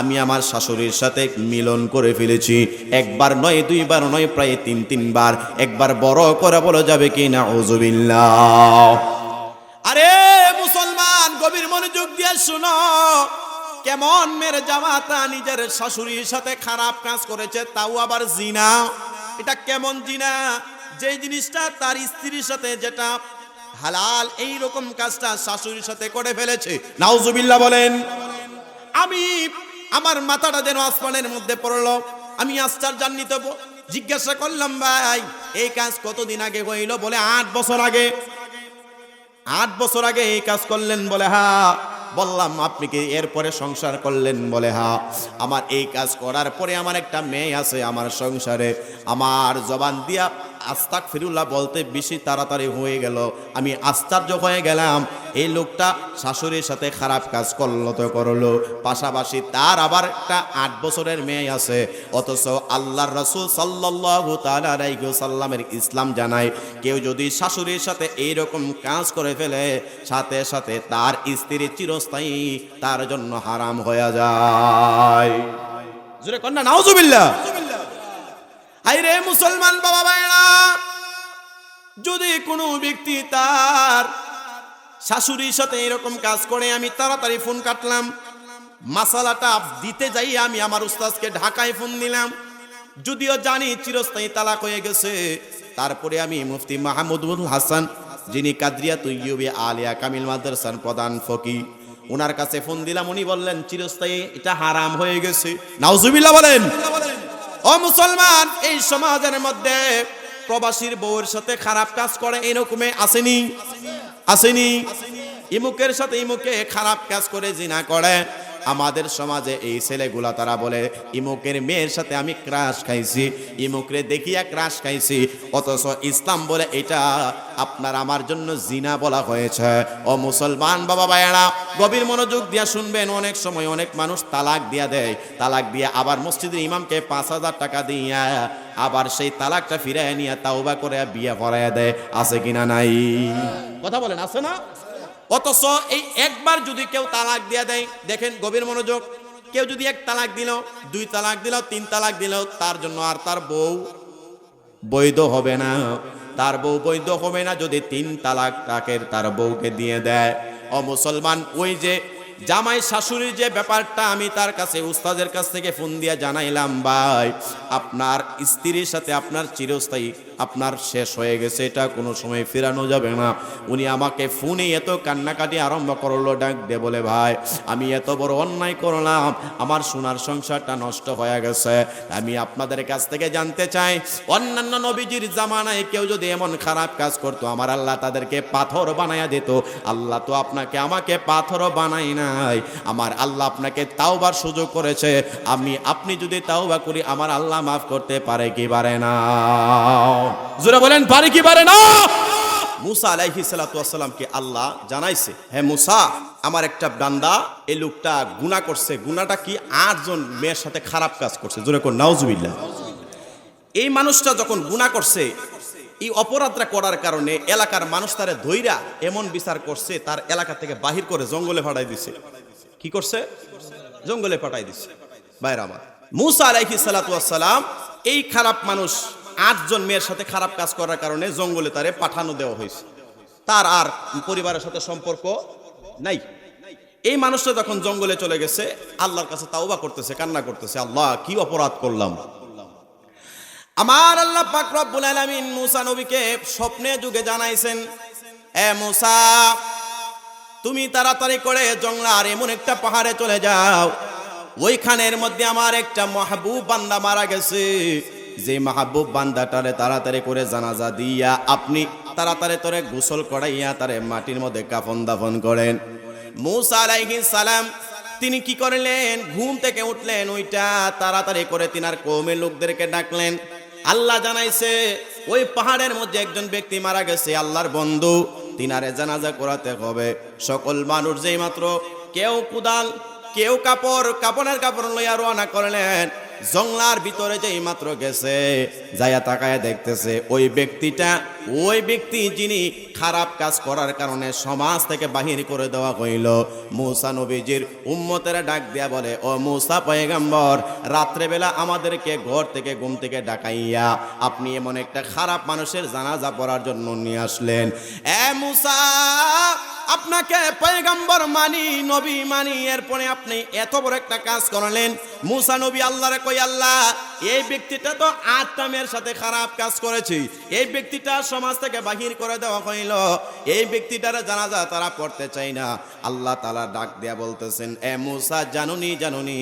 আমি আমার শাশুড়ির সাথে মিলন করে ফেলেছি। একবার নয়, দুইবার নয়, প্রায় তিন, তিনবার। একবার বড় করে বলা যাবে কি না ওজুবিল্লাহ আরে মুসলমান, গভীর মনোযোগ দিয়ে শুনো। কেমন মেরে জামাতা নিজের শাশুড়ির সাথে খারাপ কাজ করেছে, তাও আবার জিনা। এটা কেমন জিনা? যে জিনিসটা তার স্ত্রীর সাথে যেটা হালাল এই রকম কাজটা শাশুড়ির সাথে করে ফেলেছে। নাউজুবিল্লাহ বলেন, আমি আমার মাথাটা যেন আসমানের মধ্যে পড়ল। আমি আশ্চর্যান্বিত জিজ্ঞাসা করলাম, ভাই, এই কাজ কতদিন আগে হইল? বলে, আট বছর আগে। আট বছর আগে এই কাজ করলেন বলে, হা, বললাম, আপনি কি এরপরে সংসার করলেন? বলে, হা, আমার এই কাজ করার পরে আমার একটা মেয়ে আছে আমার সংসারে। আমার জবান দিয়া আস্তাক ফিরুল্লাহ বলতে বেশি তাড়াতাড়ি হয়ে গেল। আমি আশ্চর্য হয়ে গেলাম। এই লোকটা শাশুড়ির সাথে খারাপ কাজ করল তো করল। পাশাপাশি তার আবার একটা আট বছরের মেয়ে আছে। অথচ আল্লাহর রসুল সাল্লাহ সাল্লামের ইসলাম জানায়, কেউ যদি শাশুড়ির সাথে এইরকম কাজ করে ফেলে, সাথে সাথে তার স্ত্রী চিরস্থায়ী, তার জন্য হারাম হয়ে যায়। জুড়ে কন্যা, নাউজুবিল্লাহ। হাই রে মুসলমান বাবা ভাইরা যদি কোনো ব্যক্তি তার শাশুড়ির সাথে এরকম কাজ করে, আমি তাড়াতাড়ি ফোন কাটলাম। মাসালাটা দিতে যাই আমি আমার উস্তাদকে ঢাকায় ফোন দিলাম। যদিও জানি চিরস্থায়ী তালাক হয়ে গেছে। তারপরে আমি মুফতি মাহমুদুল হাসান, যিনি কাদরিয়া তৈয়বে আলিয়া কামিল মাদ্রাসার প্রধান ফকি, ওনার কাছে ফোন দিলাম। উনি বললেন, চিরস্থায়ী, এটা হারাম হয়ে গেছে। নাউজুবিল্লাহ বলেন। ও মুসলমান, এই সমাজের মধ্যে প্রবাসীর বউয়ের সাথে খারাপ কাজ করে এরকমে আসেনি? আসেনি? ইমুকের সাথে ইমুকে খারাপ কাজ করে জিনা করে। আমাদের সমাজে এই ছেলেগুলা, তারা বলে, ইমুকের মেয়ের সাথে আমি ক্রাশ খাইছি, ইমুকরে দেখিয়া ক্রাশ খাইছি, অথচ ইসলাম বলে এটা আপনার আমার জন্য জিনা বলা হয়েছে। ও মুসলমান বাবা ভাইয়ারা, গভীর মনোযোগ দিয়া শুনবেন, অনেক সময় অনেক মানুষ তালাক দিয়া দেয়। তালাক দিয়ে আবার মসজিদের ইমামকে পাঁচ হাজার টাকা দিয়া, আবার সেই তালাকটা ফিরে নিয়ে তাওবা করে বিয়ে পড়াইয়া দেয়। আছে কিনা নাই? কথা বলেন, আছে না? অথচ এই একবার যদি কেউ তালাক দিয়ে দেয়, দেখেন গভীর মনোযোগ। কেউ যদি এক তালাক দিল, দুই তালাক দিল, তিন তালাক দিল, তার জন্য আর তার বউ বৈধ হবে না। তার বউ বৈধ হবে না যদি তিন তালাক তাকে তার বউকে দিয়ে দেয়। ও মুসলমান, ওই যে জামাই শাশুড়ির যে ব্যাপারটা আমি তার কাছে উস্তাদের কাছ থেকে ফোন দিয়ে জানাইলাম, ভাই, আপনার স্ত্রীর সাথে আপনার চিরস্থায়ী আপনার শেষ হয়ে গেছে, এটা কোনো সময় ফেরানো যাবে না। উনি আমাকে ফোনে এত কান্নাকাটি আরম্ভ করল, ডাক দে বলে, ভাই, আমি এত বড় অন্যায় করলাম, আমার সোনার সংসারটা নষ্ট হয়ে গেছে। আমি আপনাদের কাছ থেকে জানতে চাই, অন্যান্য নবীজির জামানায় কেউ যদি এমন খারাপ কাজ করতো, আমার আল্লাহ তাদেরকে পাথর বানায়া দিত। আল্লাহ তো আপনাকে আমাকে পাথরও বানাই নাই। আমার আল্লাহ আপনাকে তাওবার সুযোগ করেছে। আমি, আপনি যদি তাওবা করি, আমার আল্লাহ মাফ করতে পারে কি পারে না? জোরে বলেন, পারে কি পারে না? মুসা আলাইহি সালাতামকে আল্লাহ জানাইছে হ্যাঁ মুসা, আমার একটা বান্দা, এই লোকটা গুনাহ করছে। গুনাহটা কি আটজন মেয়ের সাথে খারাপ কাজ করছে? জোরে কোন, নাউজুবিল্লাহ। এই মানুষটা যখন গুনাহ করছে, এই অপরাধটা করার কারণে এলাকার মানুষ তারে ধৈরা এমন বিচার করছে, তার এলাকা থেকে বাহির করে জঙ্গলে ফাটাই দিছে। কি করছে? জঙ্গলে পাঠাই দিছে। বাইরে আমার। মুসা আলাইহি সালাতাম এই খারাপ মানুষ আটজন মেয়ের সাথে খারাপ কাজ করার কারণে জঙ্গলে তারে পাঠানো দেওয়া হয়েছে। তার আর পরিবারের সাথে সম্পর্ক নাই। এই মানুষটা যখন জঙ্গলে চলে গেছে, আল্লাহর কাছে তাওবা করতেছে, কান্না করতেছে, আল্লাহ, কি অপরাধ করলাম? আমার আল্লাহ পাক রব্বুল আলামিন মুসা নবীকে স্বপ্নে যুগে জানাইছেন, এ মুসা, তুমি তাড়াতাড়ি করে জংলার এমন একটা পাহাড়ে চলে যাও। ওইখানের মধ্যে আমার একটা মাহবুব বান্দা মারা গেছে। যে মাহবুব বান্দাটারে তাড়াতাড়ি করে জানাজা দিয়া আপনি তাড়াতাড়ি তরে গোসল করাইয়া তারে মাটির মধ্যে কাফন দাফন করেন। মুসা আলাইহিস সালাম, তিনি কি করলেন? ঘুম থেকে উঠলেন, ওইটা তাড়াতাড়ি করে তিনার কৌমের লোকদেরকে ডাকলেন। আল্লাহ জানাইছে, ওই পাহাড়ের মধ্যে একজন ব্যক্তি মারা গেছে, আল্লাহর বন্ধু। তিনারে জানাজা করাতে হবে। সকল মানুষ যেই মাত্র কেউ কুদাল, কেউ কাপড় কাপড়ের কাপড় লইয়া রওনা করলেন জংলার ভিতরে যেই মাত্র গেছে, যাইয়া তাকায় দেখতেছে, ওই ব্যক্তিটা, ওই ব্যক্তি যিনি খারাপ কাজ করার কারণে সমাজ থেকে বাহির করে দেওয়া হইল। মুসা নবীজির উম্মতেরা ডাক দেয়া বলে, ও মুসা পয়গাম্বর, রাত্রেবেলা আমাদেরকে ঘর থেকে ঘুম থেকে ডাকাইয়া আপনি এমন একটা খারাপ মানুষের জানাজা পড়ার জন্য নিয়ে আসলেন। এ মুসা আপনাকে পয়গাম্বর মানি, নবী মানি, এরপরে আপনি এত বড় একটা কাজ করলেন। মুসা নবী আল্লাহরে কই আল্লাহ এই ব্যক্তিটা তো আটটা মেয়ের সাথে খারাপ কাজ করেছে। এই ব্যক্তিটা সমাজ থেকে বাহির করে দেওয়া হইল। এই ব্যক্তিটার জানাজা তারা পড়তে চাই না। আল্লাহ তালা ডাক দেয়া বলতেছেন, এ মুসা, জানুনি জানুনি,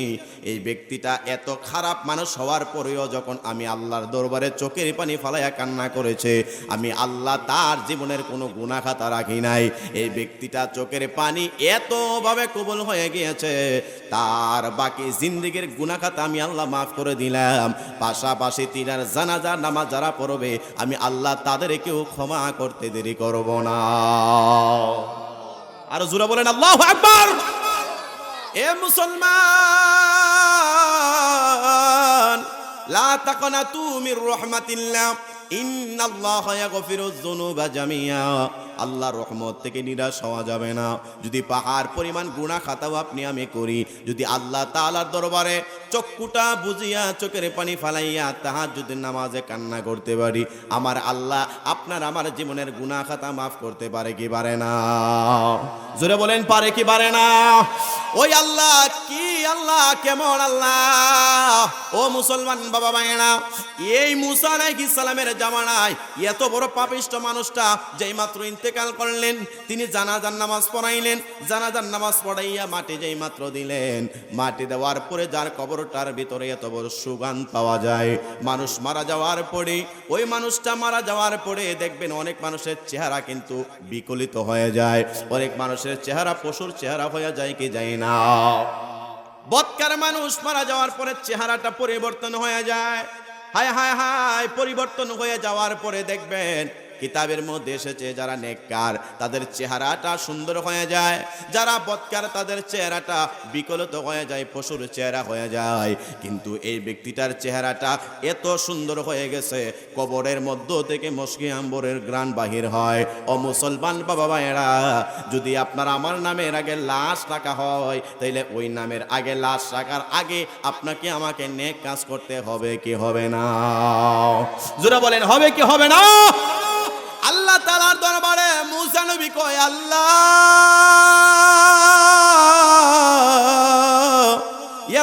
এই ব্যক্তিটা এত খারাপ মানুষ হওয়ার পরেও যখন আমি আল্লাহর দরবারে চোখের পানি ফালাইয়া কান্না করেছে, আমি আল্লাহ তার জীবনের কোনো গুণাখাতা রাখি নাই। এই ব্যক্তিটা চোখের পানি এতভাবে কবল হয়ে গিয়েছে, তার বাকি জিন্দিগির গুণাখাতা আমি আল্লাহ মাফ করে দিলাম। পাশাপাশি তিনার জানাজা নামাজ যারা পড়বে, আমি আল্লাহ তাদেরকেও ক্ষমা করতে দেরি করব না। আর জুরা বলেন, আল্লাহ আকবার! এ মুসলমান, লা তাকনাতু মির রাহমাতিল্লাহ, ইন্নাল্লাহ ইয়াগফিরুয যুনুবা জামিয়া। আল্লাহর রহমত থেকে নিরাশ হওয়া যাবে না। যদি পাহাড় পরিমাণ গুণা খাতাও আপনি আমি করি, যদি আল্লাহ তাআলার দরবারে চক্ষুটা বুঝিয়া চোখের পানি ফালাইয়া তাহার যদি নামাজে কান্না করতে পারি, আমার আল্লাহ আপনার আমার জীবনের গুণা খাতা মাফ করতে পারে কি পারে না? জোরে বলেন, পারে কি পারে না? ওই আল্লাহ, কি আল্লাহ, কেমন আল্লাহ? ও মুসলমান বাবা ভাইয়েরা এই মুসা আলাইহিস সালামের জামানায় এত বড় পাপিষ্ট মানুষটা যেই মাত্র ইন্তেকাল করলেন, তিনি জানাজার নামাজ পড়াইলেন, জানাজার নামাজ পড়াইয়া মাটি যেই মাত্র দিলেন, মাটি দেওয়ার পরে যার কবরটার ভিতরে এত বড় সুগান পাওয়া যায়। মানুষ মারা যাওয়ার পরে, ওই মানুষটা মারা যাওয়ার পরে দেখবেন অনেক মানুষের চেহারা কিন্তু বিকলিত হয়ে যায়। অনেক মানুষের চেহারা পশুর চেহারা হয়ে যায় কি যায় না। বৎকার মানুষ মারা যাওয়ার পরে চেহারাটা পরিবর্তন হয়ে যায়। হায় হায় হায়, পরিবর্তন হয়ে যাওয়ার পরে দেখবেন কিতাবের মধ্যে এসেছে, যারা নেককার, তাদের চেহারাটা সুন্দর হয়ে যায়। যারা বৎকার, তাদের চেহারাটা বিকলত হয়ে যায়, পশুর চেহারা হয়ে যায়। কিন্তু এই ব্যক্তিটার চেহারাটা এত সুন্দর হয়ে গেছে, কবরের মধ্য থেকে মস্কি আম্বরের গ্রান বাহির হয়। ও মুসলমান বাবা ভাইয়েরা যদি আপনার আমার নামের আগে লাশ রাখা হয়, তাইলে ওই নামের আগে লাশ রাখার আগে আপনাকে আমাকে নেক কাজ করতে হবে, কি হবে না? জোরা বলেন, হবে কি হবে না? তালার দরবারে মুসা নবী কয়, আল্লাহ,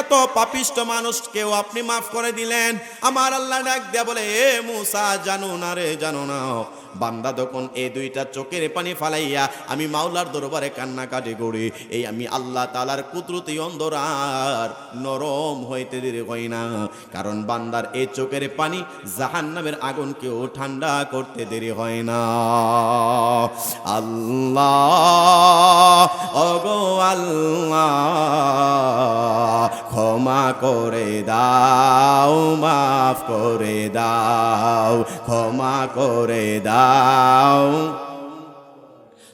এত পাপিষ্ট মানুষকেও আপনি মাফ করে দিলেন। আমার আল্লাহ ডাক দেয়া বলে, এ মুসা, জানো না রে, জানো না। বান্দা তখন এই দুইটা চোখের পানি ফালাইয়া আমি মাওলার দরবারে কান্নাকাটি করি, এই আমি আল্লাহ তালার কুদরতি অন্দর আর নরম হইতে দেরি হয় না। কারণ বান্দার এই চোখের পানি জাহান নামের আগুনকেও ঠান্ডা করতে দেরি হয় না। আল্লাহ আল্লাহ, ক্ষমা করে দাও, মাফ করে দাও, ক্ষমা করে দাও।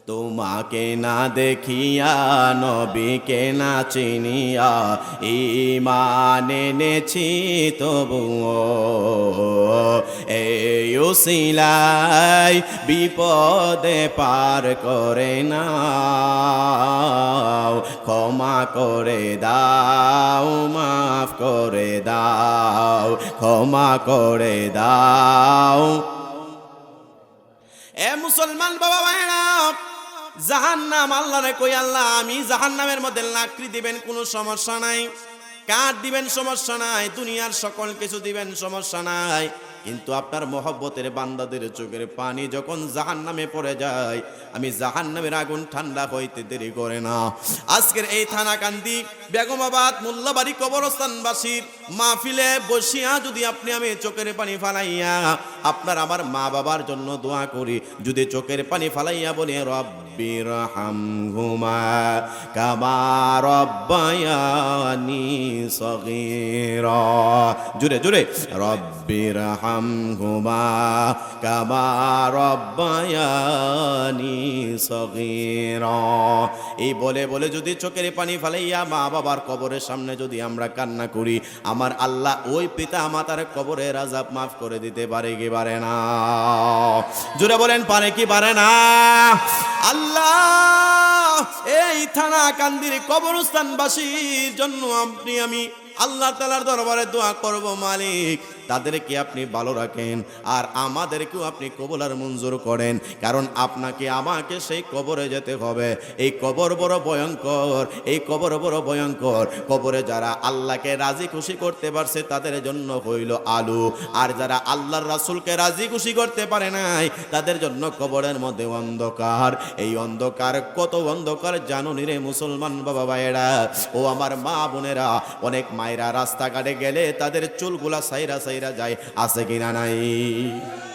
তোমাকে না দেখিয়া নবীকে না চিনিয়া ইমান এনেছি তবুও। এই উসিলাই বিপদে পার করে না ক্ষমা করে দাও, মাফ করে দাও, ক্ষমা করে দাও। এ মুসলমান বাবা ভাইরা জাহান্নাম আল্লাহরে কই আল্লাহ, আমি জাহান্নামের মধ্যে লাকড়ি দিবেন কোনো সমস্যা নাই, কাঠ দিবেন সমস্যা নাই, দুনিয়ার সকল কিছু দিবেন সমস্যা নাই। কিন্তু আপনার মহব্বতের বান্দাদের চোখের পানি যখন জাহান নামে পড়ে যায়, আমি জাহান নামের আগুন ঠান্ডা হইতে দেরি করে না। আজকের এই থানা থানাকান্দি, বেগমাবাদ, মোল্লাবাড়ি কবরস্থানবাসীর মাহফিলে বসিয়া যদি আপনি আমি চোখের পানি ফালাইয়া আপনার আমার মা বাবার জন্য দোয়া করি। যদি চোখের পানি ফালাইয়া বলি রব্বির হামহুমা কামা রব্বায়ানি সগীরা। জুড়ে জুড়ে রব্বির হামহুমা কামা রব্বায়ানি সগীরা। এই বলে বলে যদি চোখের পানি ফালাইয়া মা বাবার কবরের সামনে যদি আমরা কান্না করি, আমার আল্লাহ ওই পিতা মাতার কবরের আজাব মাফ করে দিতে পারে কি পারে না। জুড়ে বলেন, পারে কি পারে না? আল্লাহ, এই থানা কান্দির কবরস্থানবাসীর জন্য আপনি, আমি আল্লাহ তালার দরবারে দোয়া করব, মালিক। তাদেরকে আপনি ভালো রাখেন, আর আমাদেরকেও আপনি কবল আর মঞ্জুর করেন, কারণ আপনাকে, আমাকে সেই কবরে যেতে হবে। এই কবর বড় ভয়ঙ্কর, এই কবর বড় ভয়ঙ্কর। কবরে যারা আল্লাহকে রাজি খুশি করতে পারছে, তাদের জন্য হইল আলু। আর যারা আল্লাহর রাসুলকে রাজি খুশি করতে পারে নাই, তাদের জন্য কবরের মধ্যে অন্ধকার। এই অন্ধকার, কত অন্ধকার জানো রে মুসলমান বাবা ভাইয়েরা? ও আমার মা বোনেরা, অনেক মায়েরা রাস্তাঘাটে গেলে তাদের চুলগুলা সাইরা সাইরা যায়, আছে কিনা নাই?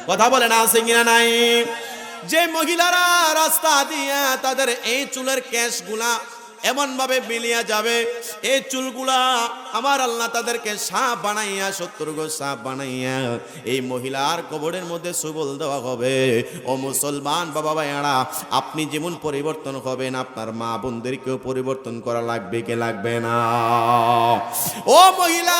কথা বলে না আছে কিনা নাই? যে মহিলারা রাস্তা দিয়ে তাদের এই চুলের ক্যাশগুলা এমন ভাবে মিলিয়া যাবে, এই চুলগুলা আমার আল্লাহ তাদেরকে সাপ বানাইয়া গো সাপ বানাইয়া, এই মহিলার কবরের মধ্যে সুবল দেওয়া হবে। ও মুসলমান বাবা ভাইয়ারা, আপনি যেমন পরিবর্তন হবেন, আপনার মা বোনদেরকেও পরিবর্তন করা লাগবে কে লাগবে না? ও মহিলা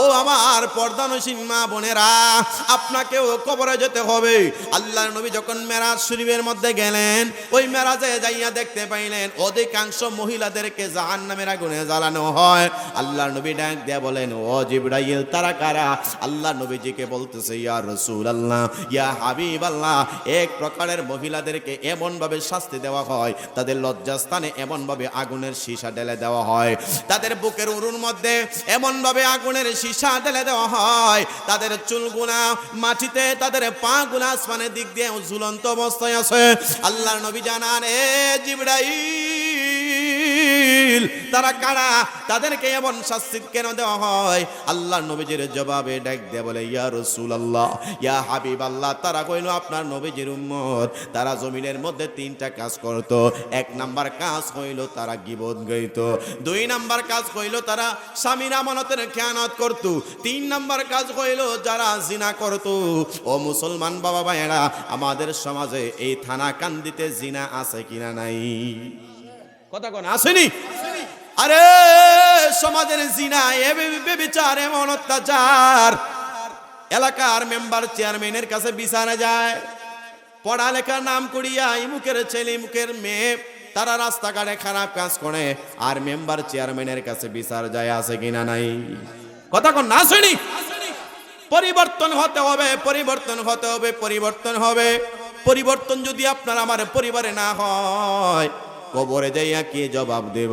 ও আমার পর্দানসীন মা বোনেরা, আপনাকেও কবরে যেতে হবে। আল্লাহর নবী যখন মেরাজ শরীফের মধ্যে গেলেন, ওই মেরাজে যাইয়া দেখতে পাইলেন, অধিকাংশ মহিলাদেরকে জাহান নামের আগুনে জ্বালানো হয়। আল্লাহ নবী ডাক দিয়া বলেন, ও জিব্রাইল, তারা কারা? আল্লাহ নবীজিকে বলতেছে, ইয়া রসুল আল্লাহ ইয়া হাবিব আল্লাহ এক প্রকারের মহিলাদেরকে এমনভাবে শাস্তি দেওয়া হয়, তাদের লজ্জাস্থানে এমন ভাবে আগুনের সীসা ঢেলে দেওয়া হয়। তাদের বুকের উরুর মধ্যে এমনভাবে আগুনের সীসা ঢেলে দেওয়া হয়। তাদের চুলগুলা মাটিতে, তাদের পা গুলা আসমানের দিক দিয়ে ঝুলন্ত অবস্থায় আছে। আল্লাহর নবী জানান, এ জিবরাইল তারা কারা? তাদেরকে এমন শাস্তি কেন দেওয়া হয়? আল্লাহ নবীজির জবাবে ডাক দিয়ে বলে, ইয়া রসুল আল্লাহ ইয়া হাবিব আল্লাহ তারা কইল আপনার নবীজির উম্মত। তারা জমিনের মধ্যে তিনটা কাজ করত। এক নাম্বার কাজ হইল তারা গিবত গাইত। দুই নাম্বার কাজ হইল তারা স্বামীর আমানতের খেয়ানত করত। তিন নাম্বার কাজ হইল যারা জিনা করত। ও মুসলমান বাবা ভাইয়েরা আমাদের সমাজে এই থানা কান্দিতে জিনা আছে কিনা নাই? কথা কোন আসেনি? আরে সমাজের জিনা এ বেবিচার এমন অত্যাচার। এলাকার মেম্বার চেয়ারম্যানের কাছে বিচারা যায়। পড়ালেখার নাম করিয়া ইমুকের ছেলে ইমুকের মেয়ে তারা রাস্তাঘাটে খারাপ কাজ করে আর মেম্বার চেয়ারম্যানের কাছে বিচার যায় আছে কিনা নাই? কথা কোন না শুনি পরিবর্তন হতে হবে পরিবর্তন হতে হবে পরিবর্তন হবে। পরিবর্তন যদি আপনার আমার পরিবারে না হয় কবরে যাইয়া কে জবাব দেব?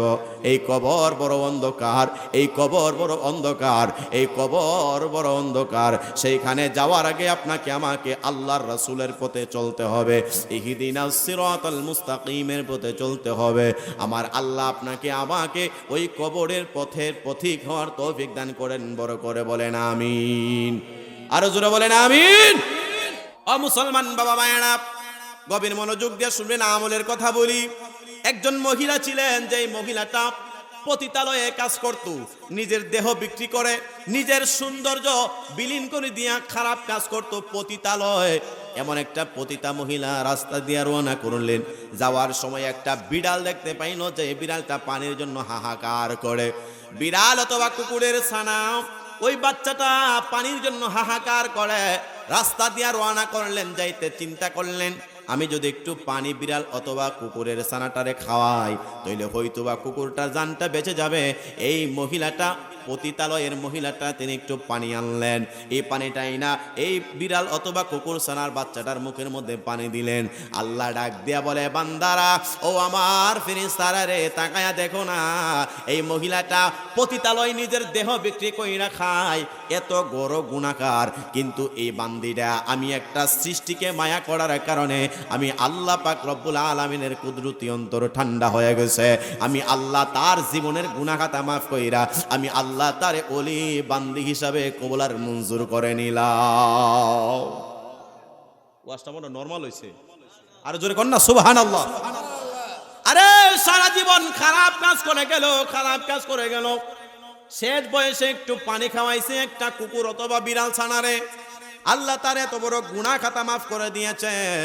এই কবর বড় অন্ধকার, এই কবর বড় অন্ধকার, এই কবর বড় অন্ধকার। সেইখানে যাওয়ার আগে আপনাকে, আমাকে আল্লাহর রাসূলের পথে চলতে হবে। ইহদিনা সিরাতাল মুস্তাকিমের পথে চলতে হবে। আমার আল্লাহ আপনাকে, আমাকে ওই কবরের পথের পথিক হওয়ার তৌফিক দান করেন, বড় করে বলেন আমিন। আরও জোরে বলেন আমিন। ও মুসলমান বাবা মায়েরা, গভীর মনোযোগ দিয়ে শুনবেন, আমলের কথা বলি। একজন মহিলা ছিলেন, যেই মহিলাটা পতিতালয়ে কাজ করত, নিজের দেহ বিক্রি করে, নিজের সৌন্দর্য বিলীন করে দিয়া খারাপ কাজ করত পতিতালয়। এমন একটা পতিতা মহিলা রাস্তা দিয়ে রওনা করলেন। যাওয়ার সময় একটা বিড়াল দেখতে পাইল, যে বিড়ালটা পানির জন্য হাহাকার করে। বিড়াল অথবা কুকুরের ছানা, ওই বাচ্চাটা পানির জন্য হাহাকার করে। রাস্তা দিয়ে রওনা করলেন, যাইতে চিন্তা করলেন আমি যদি একটু পানি বিড়াল অথবা কুকুরের সানাটারে খাওয়াই, তাইলে হয়তো বা কুকুরটার জানটা বেঁচে যাবে। এই মহিলাটা পতিতালয়ের মহিলাটা তিনি একটু পানি আনলেন। এই পানিটাই না, এই বিড়াল অথবা কুকুর সানার বাচ্চাটার মুখের মধ্যে পানি দিলেন। আল্লাহ ডাক দিয়া বলে, বান্দারা, ও আমার ফিরিস্তারা রে, তাকায়া দেখো না, এই মহিলাটা পতিতালয় নিজের দেহ বিক্রি কইরা খায়। এত গড় গুণাকার। কিন্তু এই বান্দিটা, আমি একটা সৃষ্টিকে মায়া করার কারণে আমি আল্লাহ পাক রব্বুল আলমিনের কুদরতি অন্তর ঠান্ডা হয়ে গেছে। আমি আল্লাহ তার জীবনের গুণাখাতা মাফ কইরা, আমি আল্লাহ আল্লাহ তারে অলি বান্দি হিসাবে কবলার মঞ্জুর করে নিলাম। নর্মাল হয়েছে আর জোরে কর না সুবহান আল্লাহ আরে, সারা জীবন খারাপ কাজ করে গেল, খারাপ কাজ করে গেল। শেষ বয়সে একটু পানি খাওয়াইছে, একটা কুকুর অথবা বিড়াল ছানারে। আল্লাহ তার এত বড় গুণা খাতা মাফ করে দিয়েছেন।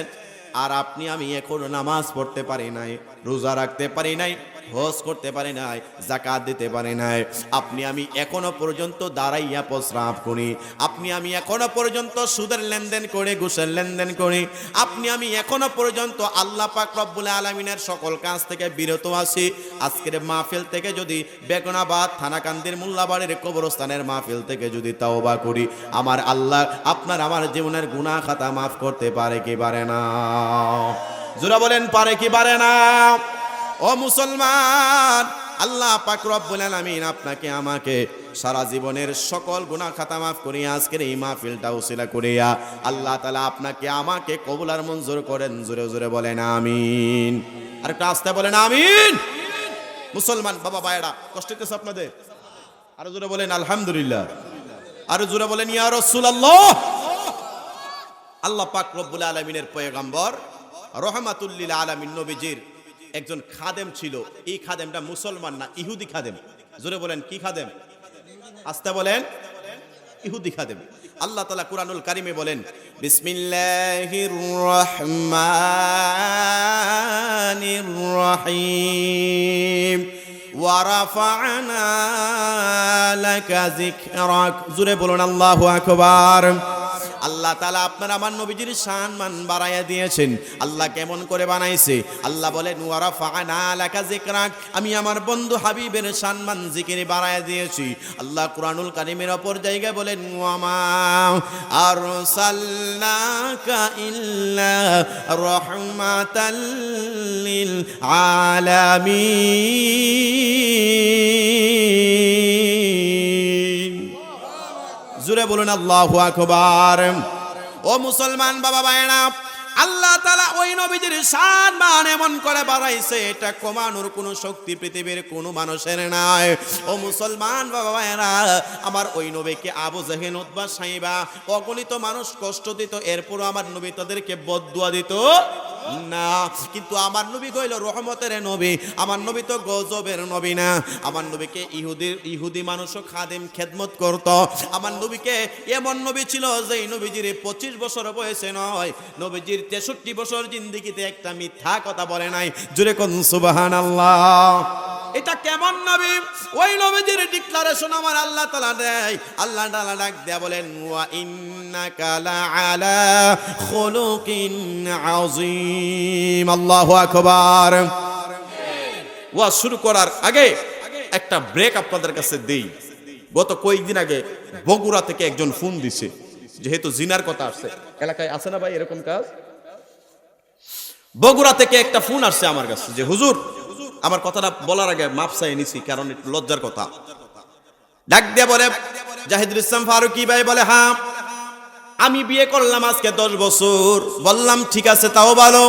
আর আপনি, আমি এখন নামাজ পড়তে পারি নাই, রোজা রাখতে পারি নাই। হজ করতে পারে নাই জাকাত দিতে পারি নাই। আপনি আমি এখনও পর্যন্ত দাঁড়াইয়া প্রস্রাব করি। আপনি আমি এখনও পর্যন্ত সুদের লেনদেন করে, ঘুষের লেনদেন করি। আপনি আমি এখনও পর্যন্ত আল্লাহ পাক রব্বুল আলমিনের সকল কাজ থেকে বিরত আছি। আজকের মাহফিল থেকে যদি বেগনাবাদ, থানাকান্দির মোল্লাবাড়ির কবরস্থানের মাহফিল থেকে যদি তাওবা করি, আমার আল্লাহ আপনার আমার জীবনের গুনাহ খাতা মাফ করতে পারে কি পারে না? জোরা বলেন, পারে কি পারে না? ও মুসলমান, আল্লাহ পাক রব্বুল আলামিন আপনাকে, আমাকে সারা জীবনের সকল গুনাহ খাতা মাফ করিয়া আজকের এই মাহফিলটা উসিলা করিয়া আল্লাহ তাআলা আপনাকে, আমাকে কবুল কবুলার মঞ্জুর করেন। জোরে জোরে বলেন আমিন। আর একটা আস্তে বলেন আমিন। মুসলমান বাবা ভাইরা কষ্ট হইতেছে আপনাদের? আরও জোরে বলেন আলহামদুলিল্লাহ। আরও জোরে বলেন, ইয়া রাসূলুল্লাহ। আল্লাহ পাক রব্বুল আলমিনের পয়গাম্বর রহমাতুল্লিল আলমিন নবীজির একজন খাদেম ছিল। এই খাদেমটা মুসলমান না, ইহুদি খাদেম। জোরে বলেন, কি খাদেম? আস্তে বলেন, ইহুদি খাদেম। আল্লাহ তালা কুরআনুল কারিমে বলেন, বিসমিল্লাহির রহমানির রহিম। ওয়ারাফা'না জোরে বলুন, আল্লাহু আকবার। আল্লাহ তালা আপনার আমার নবীজির শান মান বাড়াইয়া দিয়েছেন। আল্লাহ কেমন করে বানাইছে? আল্লাহ বলেন ওয়ারা ফানা লাকা যিকরাক। আমি আমার বন্ধু হাবিবের সম্মান জিকিরে বাড়াইয়া দিয়েছি। আল্লাহ কুরআনুল কারিমের অপর জায়গায় ইল্লা রাহমাতাল লিল আলামিন। জুড়ে বলুন, আল্লাহু আকবার। ও মুসলমান বাবা ভাইরা আল্লাহ তালা ওই নবীজির শান মান এমন করে বাড়াইছে, এটা কমানোর কোনো শক্তি পৃথিবীর কোনো মানুষের নাই। ও মুসলমান বাবা ভাইরা আমার ওই নবীকে আবু জাহেল উদ্বা সাইবা, অগণিত মানুষ কষ্ট দিত, এরপরও আমার নবী তাদেরকে বদুয়া দিত। না। কিন্তু আমার নবী কইল, রহমতের নবী, আমার নবী তো গজবের নবী না। আমার নবীকে ইহুদির ইহুদি মানুষও খাদেম খেদমত করত। আমার নবীকে এমন নবী ছিল যে নবীজির পঁচিশ বছর বয়সে নয়। নবীজির তেষট্টি বছর জিন্দিগিতে একটা মিথ্যা কথা বলে নাই। জুড়ে কোন সুবাহান আল্লাহ এটা কেমন নবী? ওই নবীজির ডিক্লারেশন আমার আল্লাহ তালা দেয়। আল্লাহ তালা ডাক দেয়া বলেন, ওয়া ইন্নাকা লাআলা খুলুকিন আযীম। আল্লাহু আকবার। ওয়া শুরু করার আগে একটা ব্রেক আপনাদের কাছে দেই। গত কয়েকদিন আগে বগুড়া থেকে একজন ফোন দিছে, যেহেতু জিনার কথা আসছে। এলাকায় আছে না ভাই এরকম কাজ? বগুড়া থেকে একটা ফোন আসছে আমার কাছে, যে, হুজুর, আমার কথাটা বলার আগে মাপ চাই নিছি, কারণ একটু লজ্জার কথা। ডাক দিয়ে বলে, জাহিদুল ইসলাম ফারুকি ভাই বলে হ্যাঁ। আমি বিয়ে করলাম আজকে দশ বছর। বললাম, ঠিক আছে, তাও ভালো।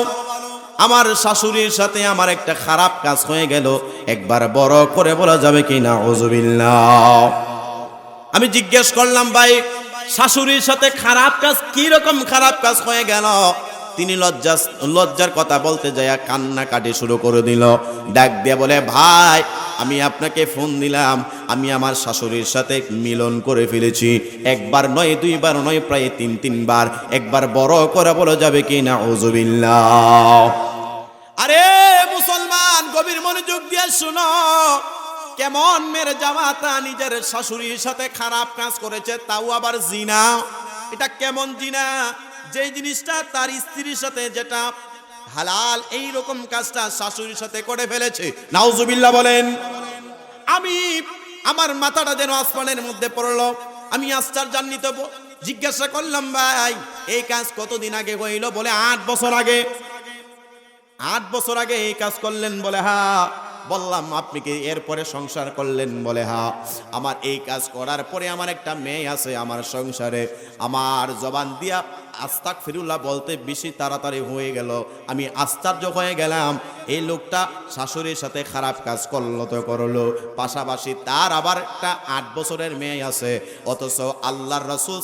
আমার শাশুড়ির সাথে আমার একটা খারাপ কাজ হয়ে গেল। একবার বড় করে বলা যাবে কি না অজুবিল্লা আমি জিজ্ঞেস করলাম, ভাই, শাশুড়ির সাথে খারাপ কাজ, কি রকম খারাপ কাজ হয়ে গেল? তিনি লজ্জা লজ্জার কথা বলতে যায় কান্না কাটি শুরু করে দিল। ডাক দিয়ে বলে, ভাই, আমি আপনাকে ফোন দিলাম। আমি আমার শাশুড়ির সাথে মিলন করে ফেলেছি। একবার নয়, দুইবার নয়, প্রায় তিন, তিনবার। একবার বড় করে বলা যাবে কি না ওজুবিল্লাহ আরে মুসলমান, গভীর মনোযোগ দিয়ে শুনো। কেমন মেরে জামাতা নিজের শাশুড়ির সাথে খারাপ কাজ করেছে, তাও আবার জিনা। এটা কেমন জিনা? যে জিনিসটা তার স্ত্রীর সাথে যেটা হালাল এই রকম কাজটা শাশুড়ির সাথে করে ফেলেছে। নাউজুবিল্লাহ বলেন, আমি আমার মাথাটা যেন আসমানের মধ্যে পড়ল, আমি আশ্চর্যান্বিত জিজ্ঞাসা করলাম, ভাই, এই কাজ কতদিন আগে হইল? বলে, আট বছর আগে। আট বছর আগে এই কাজ করলেন বলে, হা, বললাম, আপনি কি এরপরে সংসার করলেন? বলে, হা, আমার এই কাজ করার পরে আমার একটা মেয়ে আছে আমার সংসারে। আমার জবান দিয়া আস্তাক ফিরুল্লাহ বলতে বেশি তাড়াতাড়ি হয়ে গেল। আমি আশ্চর্য হয়ে গেলাম। এই লোকটা শাশুড়ির সাথে খারাপ কাজ করল তো করল। পাশাপাশি তার আবার একটা আট বছরের মেয়ে আছে। অথচ আল্লাহর রসুল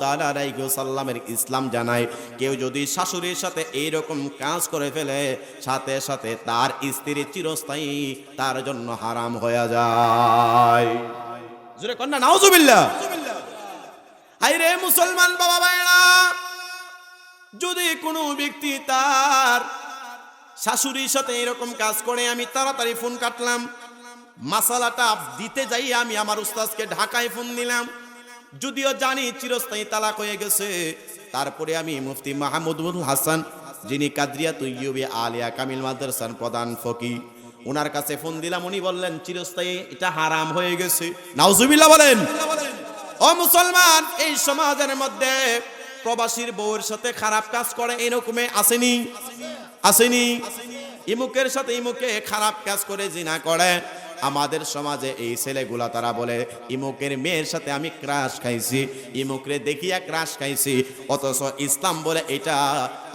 তাআলা সাল্লামের ইসলাম জানায়, কেউ যদি শাশুড়ির সাথে এইরকম কাজ করে ফেলে, সাথে সাথে তার স্ত্রী চিরস্থায়ী, তার জন্য হারাম হয়ে যায়। কন্যা, নাউজুবিল্লাহ। হাই রে মুসলমান বাবা ভাইরা যদি কোনো ব্যক্তি তার শাশুড়ির সাথে এরকম কাজ করে, আমি তাড়াতাড়ি ফোন কাটলাম। মাসালাটা দিতে যাই, আমি আমার উস্তাদকে ঢাকায় ফোন দিলাম। যদিও জানি চিরস্থায়ী তালাক হয়ে গেছে। তারপরে আমি মুফতি মাহমুদুল হাসান, যিনি কাদরিয়া তুইয়ুবি আলিয়া কামিল মাদ্রাসার প্রধান ফকি, ওনার কাছে ফোন দিলাম। উনি বললেন, চিরস্থায়ী, এটা হারাম হয়ে গেছে। নাউজুবিল্লাহ বলেন। ও মুসলমান, এই সমাজের মধ্যে প্রবাসীর বউয়ের সাথে খারাপ কাজ করে এরকমে আসেনি? আসেনি। ইমুকের সাথে ইমুকে খারাপ কাজ করে জিনা করে। আমাদের সমাজে এই ছেলেগুলা, তারা বলে, ইমুকের মেয়ের সাথে আমি ক্রাশ খাইছি, ইমুকরে দেখিয়া ক্রাশ খাইছি, অথচ ইসলাম বলে এটা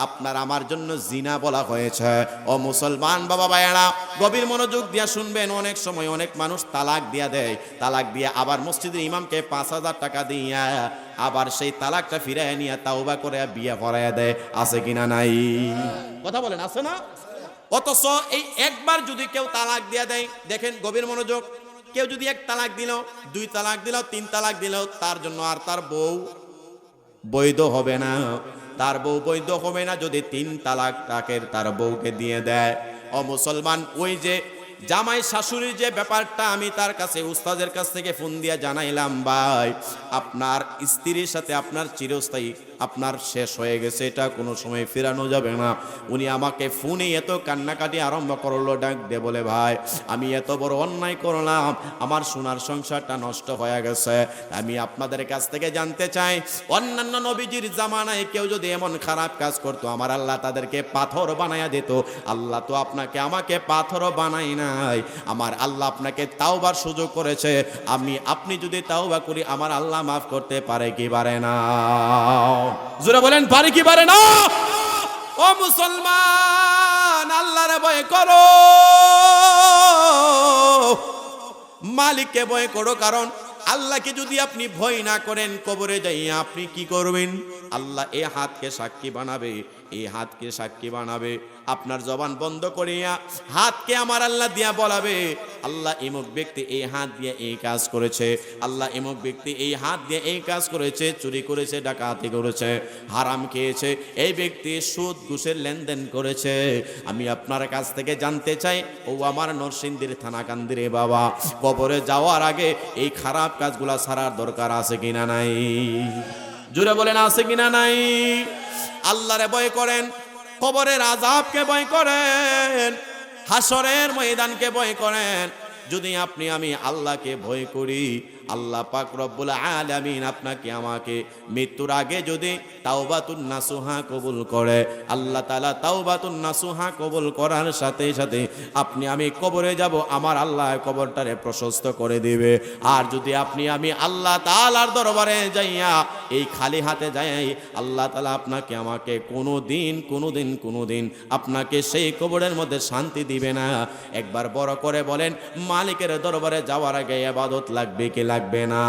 আপনার আমার জন্য জিনা বলা হয়েছে। ও মুসলমান বাবা ভাইয়ারা, গভীর মনোযোগ দিয়া শুনবেন, অনেক সময় অনেক মানুষ তালাক দিয়া দেয়। তালাক দিয়ে আবার মসজিদের ইমামকে পাঁচ হাজার টাকা দিয়া, আবার সেই তালাকটা ফিরায় নিয়ে তাওবা করে বিয়ে পড়ায় দেয়। আছে কিনা নাই? কথা বলেন, আছে না? অথচ এই একবার যদি কেউ তালাক দিয়ে দেয়, দেখেন গভীর মনোযোগ, কেউ যদি এক তালাক দিল, দুই তালাক দিল, তিন তালাক দিল, তার জন্য আর তার বউ বৈধ হবে না। তার বউ বৈধ হবে না যদি তিন তালাক তাকের তার বউকে দিয়ে দেয়। ও মুসলমান, ওই যে জামাই শাশুড়ির যে ব্যাপারটা আমি তার কাছে উস্তাদের কাছ থেকে ফোন দিয়ে জানাইলাম, ভাই, আপনার স্ত্রীর সাথে আপনার চিরস্থায়ী আপনার শেষ হয়ে গেছে, এটা কোনো সময় ফেরানো যাবে না। উনি আমাকে ফোনে এত কান্নাকাটি আরম্ভ করল, ডাক দে বলে, ভাই, আমি এত বড় অন্যায় করলাম, আমার সোনার সংসারটা নষ্ট হয়ে গেছে। আমি আপনাদের কাছ থেকে জানতে চাই, অন্যান্য নবীজির জামানায় কেউ যদি এমন খারাপ কাজ করতো, আমার আল্লাহ তাদেরকে পাথর বানায়া দিত। আল্লাহ তো আপনাকে, আমাকে পাথর বানাই নাই। আমার আল্লাহ আপনাকে তাওবার সুযোগ করেছে। আমি, আপনি যদি তাওবা করি, আমার আল্লাহ মাফ করতে পারে কি পারে না? জোরে বলেন পারে কি পারে না? ও মুসলমান, আল্লাহর ভয় করো। মালিককে ভয় করো, কারণ আল্লাহকে যদি আপনি ভয় না করেন কবরে যাই আপনি কি করবেন? আল্লাহ এ হাতকে সাক্ষী বানাবে। এই হাতকে সাক্ষী বানাবে। আপনার জবান বন্ধ করিয়া হাতকে আমার আল্লাহ দিয়া বলাবে। আল্লাহ এমুক ব্যক্তি এই হাত দিয়ে এই কাজ করেছে। আল্লাহ এমুক ব্যক্তি এই হাত দিয়ে এই কাজ করেছে, চুরি করেছে, ডাকাতি করেছে, হারাম খেয়েছে। এই ব্যক্তি সুদ, ঘুষের লেনদেন করেছে। আমি আপনার কাছ থেকে জানতে চাই, ও আমার নরসিংদীর থানাকান্দিরে বাবা, কবরে যাওয়ার আগে এই খারাপ কাজগুলা ছাড়ার দরকার আছে কিনা নাই? জুড়ে বলেন, আছে কিনা নাই? আল্লাহরে ভয় করেন, কবরের আজাবকে ভয় করেন হাসরের ময়দানকে ভয় করেন। যদি আপনি আমি আল্লাহকে ভয় করি আল্লাহ পাক রব্বুল আলামিন আপনাকে আমাকে মৃত্যুর আগে যদি তাওবাতুন নাসুহা কবুল করে, আল্লাহ তাআলা তাওবাতুন নাসুহা কবুল করার সাথে সাথে আপনি আমি কবরে যাব, আমার আল্লাহ কবরটারে প্রশস্ত করে দিবে। আর যদি আপনি আমি আল্লাহ তাআলার দরবারে যাইয়া এই খালি হাতে যাই, আল্লাহ তাআলা আপনাকে আমাকে কোনো দিন কোনো দিন কোনো দিন আপনাকে সেই কবরের মধ্যে শান্তি দিবে না। একবার বড় করে বলেন, মালিকের দরবারে যাওয়ার আগে আবাদত লাগবে কি লাগবে না।